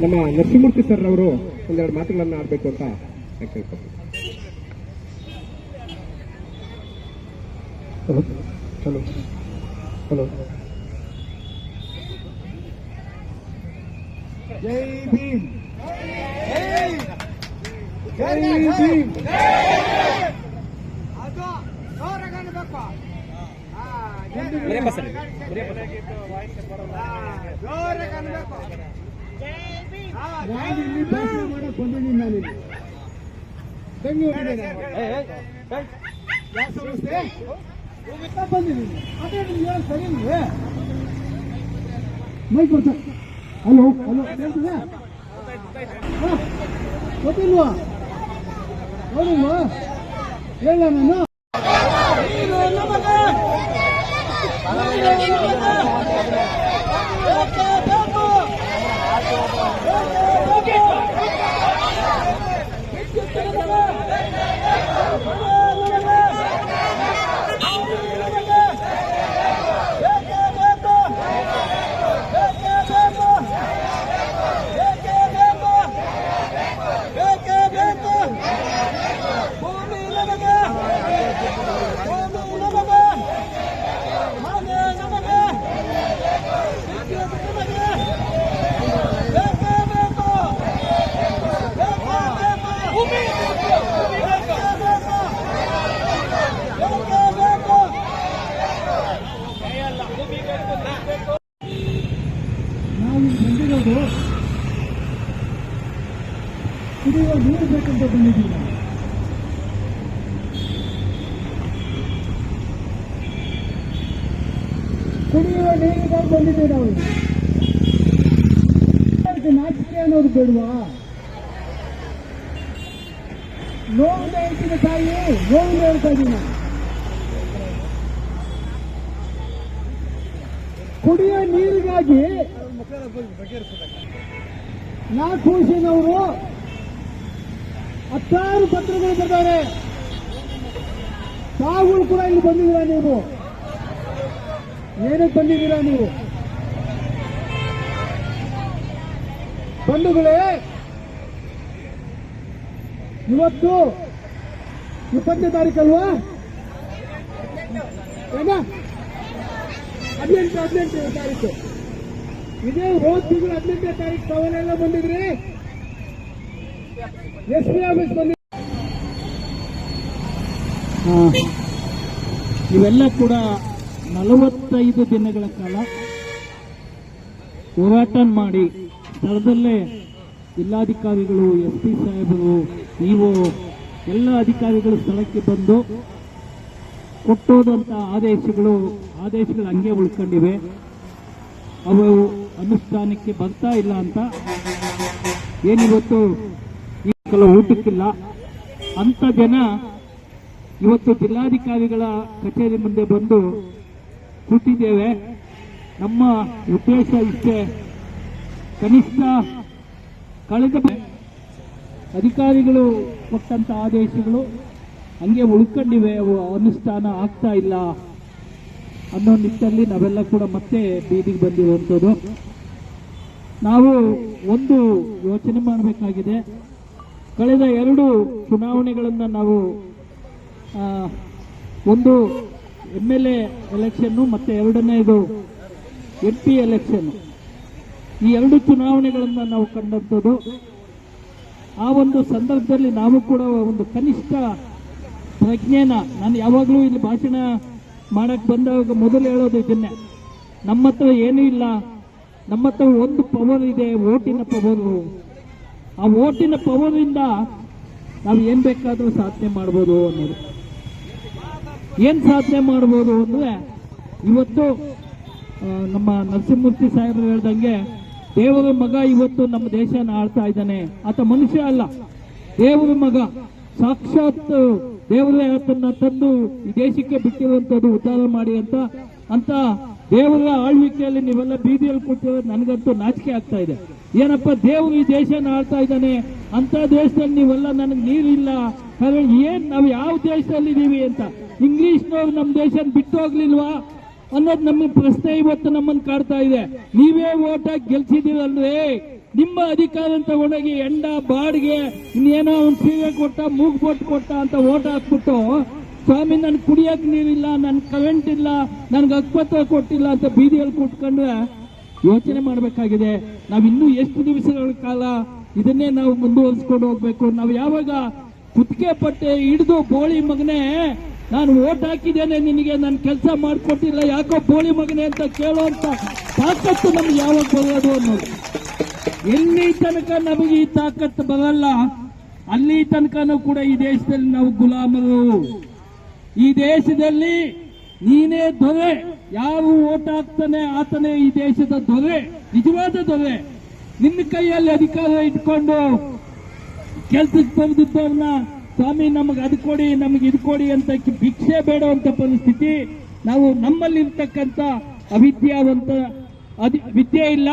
ನಮ್ಮ ನರಸಿಂಹಮೂರ್ತಿ ಸರ್ ಅವರು ಒಂದೆರಡು ಮಾತುಗಳನ್ನು ಆಡಬೇಕು ಅಂತ ಕೇಳ್ಕೊತೀನಿ hello hello hello. Jai Bhim. Jai Bhim. ಅದು ಜೋರಾಗಿ ಅನ್ಬೇಕು. ನಾನು ಇಲ್ಲಿ ಬಂದಿದ್ದೀನಿ ನಾನು ಅದೇ ನಿಮ್ಗೆ ಹೇಳೋದು ಸರಿ ಇಲ್ವೇ? ಮೈಕ್ ಕೊಡ್ಸ ಹಲೋ ಹಲೋ ಕೇಳ್ತದೆ ಗೊತ್ತಿಲ್ವಾ ನೋಡಿಲ್ವಾ ಹೇಳ ನಾನು ಇಲ್ಲಿ ಬಂದಿರೋದು ಕುಡಿಯುವ ನೀರು ಬೇಕಂತ ಬಂದಿದ್ದೀವಿ ನಾವು. ಕುಡಿಯುವ ನೀರಿಗಾಗಿ ಬಂದಿದ್ದೀವಿ ನಾವು ಇಲ್ಲಿ. ಅದಕ್ಕೆ ನಾಚಿಕೆ ಅನ್ನೋದು ಬೇಡವಾ ನೋವು ಹೇಳ್ತೀನಿ ತಾಯಿ ನೋವು ಹೇಳ್ತಾ ಇದ್ದೀನಿ ಕುಡಿಯೋ ನೀರಿಗಾಗಿ ನಾಲ್ಕು ವರ್ಷದವರು ಹತ್ತಾರು ಪತ್ರಗಳು ಬರ್ತಾರೆ ತಾವುಗಳು ಕೂಡ ಇಲ್ಲಿ ಬಂದಿದ್ದೀರಾ ನೀವು? ಏನಕ್ಕೆ ಬಂದಿದ್ದೀರಾ ನೀವು? ಬಂಧುಗಳೇ, ಇವತ್ತು ಇಪ್ಪತ್ತನೇ ತಾರೀಕಲ್ವಾ? ಹದಿನೆಂಟು ಹದಿನೆಂಟನೇ ತಾರೀಕು. ಇದೇ ಹೋದ್ ತಿಂಗಳು ಹದಿನೆಂಟನೇ ತಾರೀಕು ತಾವನ್ನೆಲ್ಲ ಬಂದಿದ್ರಿ ಎಸ್ ಪಿ ಆಫೀಸ್ ಬಂದಿ ಇವೆಲ್ಲ ಕೂಡ ನಲವತ್ತೈದು ದಿನಗಳ ಕಾಲ ಹೋರಾಟ ಮಾಡಿ ಸ್ಥಳದಲ್ಲೇ ಜಿಲ್ಲಾಧಿಕಾರಿಗಳು, ಎಸ್ ಪಿ ಸಾಹೇಬರು, ಇಒ, ಎಲ್ಲ ಅಧಿಕಾರಿಗಳು ಸ್ಥಳಕ್ಕೆ ಬಂದು ಕೊಟ್ಟೋದಂತ ಆದೇಶಗಳು ಆದೇಶಗಳು ಹಂಗೆ ಉಳ್ಕೊಂಡಿವೆ. ಅವು ಅನುಷ್ಠಾನಕ್ಕೆ ಬರ್ತಾ ಇಲ್ಲ ಅಂತ ಏನಿವತ್ತು ಈ ಕೆಲ ಊಟಕ್ಕಿಲ್ಲ. ಅಂತ ಜನ ಇವತ್ತು ಜಿಲ್ಲಾಧಿಕಾರಿಗಳ ಕಚೇರಿ ಮುಂದೆ ಬಂದು ಕೂತಿದ್ದೇವೆ. ನಮ್ಮ ಉದ್ದೇಶ ಇಷ್ಟೇ. ಕನಿಷ್ಠ ಕಳೆದ ಅಧಿಕಾರಿಗಳು ಕೊಟ್ಟಂತ ಆದೇಶಗಳು ಹಂಗೆ ಉಳ್ಕೊಂಡಿವೆ, ಅವು ಅನುಷ್ಠಾನ ಆಗ್ತಾ ಇಲ್ಲ ಅನ್ನೋ ನಿಟ್ಟಲ್ಲಿ ನಾವೆಲ್ಲ ಕೂಡ ಮತ್ತೆ ಬೀದಿಗೆ ಬಂದಿರುವಂಥದ್ದು. ನಾವು ಒಂದು ಯೋಚನೆ ಮಾಡಬೇಕಾಗಿದೆ. ಕಳೆದ ಎರಡು ಚುನಾವಣೆಗಳನ್ನು ನಾವು ಒಂದು ಎಂ ಎಲ್ ಎ ಎಲೆಕ್ಷನ್ನು ಮತ್ತು ಎರಡನೇದು ಎಂ ಪಿ ಎಲೆಕ್ಷನ್ ಈ ಎರಡು ಚುನಾವಣೆಗಳನ್ನು ನಾವು ಕಂಡಂಥದ್ದು. ಆ ಒಂದು ಸಂದರ್ಭದಲ್ಲಿ ನಾವು ಕೂಡ ಒಂದು ಕನಿಷ್ಠ ಪ್ರಜ್ಞೆನ ನಾನು ಯಾವಾಗಲೂ ಇಲ್ಲಿ ಭಾಷಣ ಮಾಡಕ್ ಬಂದಾಗ ಮೊದಲು ಹೇಳೋದು ಇದನ್ನೇ. ನಮ್ಮ ಹತ್ರ ಏನೂ ಇಲ್ಲ. ನಮ್ಮ ಹತ್ರ ಒಂದು ಪವರ್ ಇದೆ, ಓಟಿನ ಪವರು ಆ ಓಟಿನ ಪವರಿಂದ ನಾವು ಏನ್ ಬೇಕಾದರೂ ಸಾಧನೆ ಮಾಡ್ಬೋದು ಅನ್ನೋದು. ಏನ್ ಸಾಧನೆ ಮಾಡ್ಬೋದು ಅಂದ್ರೆ ಇವತ್ತು ನಮ್ಮ ನರಸಿಂಹಮೂರ್ತಿ ಸಾಹೇಬರು ಹೇಳ್ದಂಗೆ, ದೇವರ ಮಗ ಇವತ್ತು ನಮ್ಮ ದೇಶನ ಆಳ್ತಾ ಇದ್ದಾನೆ. ಆತ ಮನುಷ್ಯ ಅಲ್ಲ. ದೇವರ ಮಗ. ಸಾಕ್ಷಾತ್ ದೇವರೇ ಆತನ್ನ ತಂದು ಈ ದೇಶಕ್ಕೆ ಬಿಟ್ಟಿರುವಂತದ್ದು ಉದ್ಧಾರ ಮಾಡಿ ಅಂತ ಅಂತ ದೇವರ ಆಳ್ವಿಕೆಯಲ್ಲಿ ನೀವೆಲ್ಲ ಬೀದಿಯಲ್ಲಿ ಕೊಟ್ಟಿರೋ ನನಗಂತೂ ನಾಚಿಕೆ ಆಗ್ತಾ ಇದೆ. ಏನಪ್ಪ ದೇವರು ಈ ದೇಶನ ಆಳ್ತಾ ಇದ್ದಾನೆ? ಅಂತ ದೇಶದಲ್ಲಿ ನೀವೆಲ್ಲ ನನಗೆ ನೀರಿಲ್ಲ. ಏನ್ ನಾವು ಯಾವ ದೇಶದಲ್ಲಿ ಇದೀವಿ ಅಂತ? ಇಂಗ್ಲಿಷ್ನವ್ರು ನಮ್ಮ ದೇಶ ಬಿಟ್ಟು ಹೋಗ್ಲಿಲ್ವಾ? ಅನ್ನೋದು ನಮ್ಮ ಪ್ರಶ್ನೆ ಇವತ್ತು ನಮ್ಮನ್ನು ಕಾಡ್ತಾ ಇದೆ. ನೀವೇ ಓಟಾಗಿ ಹಾಕಿ ಗೆಲ್ಸಿದೀರಲ್ವೇ ನಿಮ್ಮ ಅಧಿಕಾರ ತಗೊಂಡೋಗಿ ಎಂಡ ಬಾಡಿಗೆ ಇನ್ನೇನೋ ಒಂದು ಸೀರೆ ಕೊಟ್ಟ, ಮೂಗ್ ಬೊಟ್ಟು ಕೊಟ್ಟ ಅಂತ ಓಟ್ ಹಾಕ್ಬಿಟ್ಟು, ಸ್ವಾಮಿ, ನನ್ ಕುಡಿಯಕ್ ನೀರಿಲ್ಲ, ನನ್ ಕರೆಂಟ್ ಇಲ್ಲ, ನನ್ಗೆ ಅಕ್ಪತ್ರ ಕೊಟ್ಟಿಲ್ಲ ಅಂತ ಬೀದಿಯಲ್ಲಿ ಕೂತ್ಕೊಂಡ್ರೆ ಯೋಚನೆ ಮಾಡಬೇಕಾಗಿದೆ. ನಾವು ಇನ್ನೂ ಎಷ್ಟು ದಿವಸಗಳ ಕಾಲ ಇದನ್ನೇ ನಾವು ಮುಂದುವರಿಸ್ಕೊಂಡು ಹೋಗ್ಬೇಕು. ನಾವು ಯಾವಾಗ ಕುತ್ತಿಗೆ ಪಟ್ಟೆ ಹಿಡಿದು ಬೋಳಿ ಮಗನೇ, ನಾನು ಓಟ್ ಹಾಕಿದ್ದೇನೆ ನಿನಗೆ, ನಾನು ಕೆಲಸ ಮಾಡಿಕೊಟ್ಟಿಲ್ಲ, ಯಾಕೋ ಬೋಳಿ ಮಗನೇ ಅಂತ ಕೇಳುವಂತ ತಾಕತ್ತು ನಮ್ಗೆ ಯಾವಾಗ ಬರೋದು ಅನ್ನೋದು. ಎಲ್ಲಿ ತನಕ ನಮಗೆ ಈ ತಾಕತ್ತು ಬರಲ್ಲ. ಅಲ್ಲಿ ತನಕನೂ ಕೂಡ ಈ ದೇಶದಲ್ಲಿ ನಾವು ಗುಲಾಮರು. ಈ ದೇಶದಲ್ಲಿ ನೀನೇ ದೊರೆ. ಯಾರು ಓಟ್ ಹಾಕ್ತಾನೆ ಆತನೇ ಈ ದೇಶದ ದೊರೆ. ನಿಜವಾದ ದೊರೆ. ನಿನ್ನ ಕೈಯಲ್ಲಿ ಅಧಿಕಾರ ಇಟ್ಕೊಂಡು ಕೆಲ್ಸಕ್ಕೆ ಬಂದಿದ್ದವ್ರನ್ನ ಸ್ವಾಮಿ, ನಮಗೆ ಅದು ಕೊಡಿ, ನಮಗೆ ಇದು ಕೊಡಿ ಅಂತ ಭಿಕ್ಷೆ ಬೇಡುವಂತ ಪರಿಸ್ಥಿತಿ ನಾವು ನಮ್ಮಲ್ಲಿರ್ತಕ್ಕಂಥ ಅವಿದ್ಯಾವಂತ ಅಧಿ ವಿದ್ಯೆ ಇಲ್ಲ.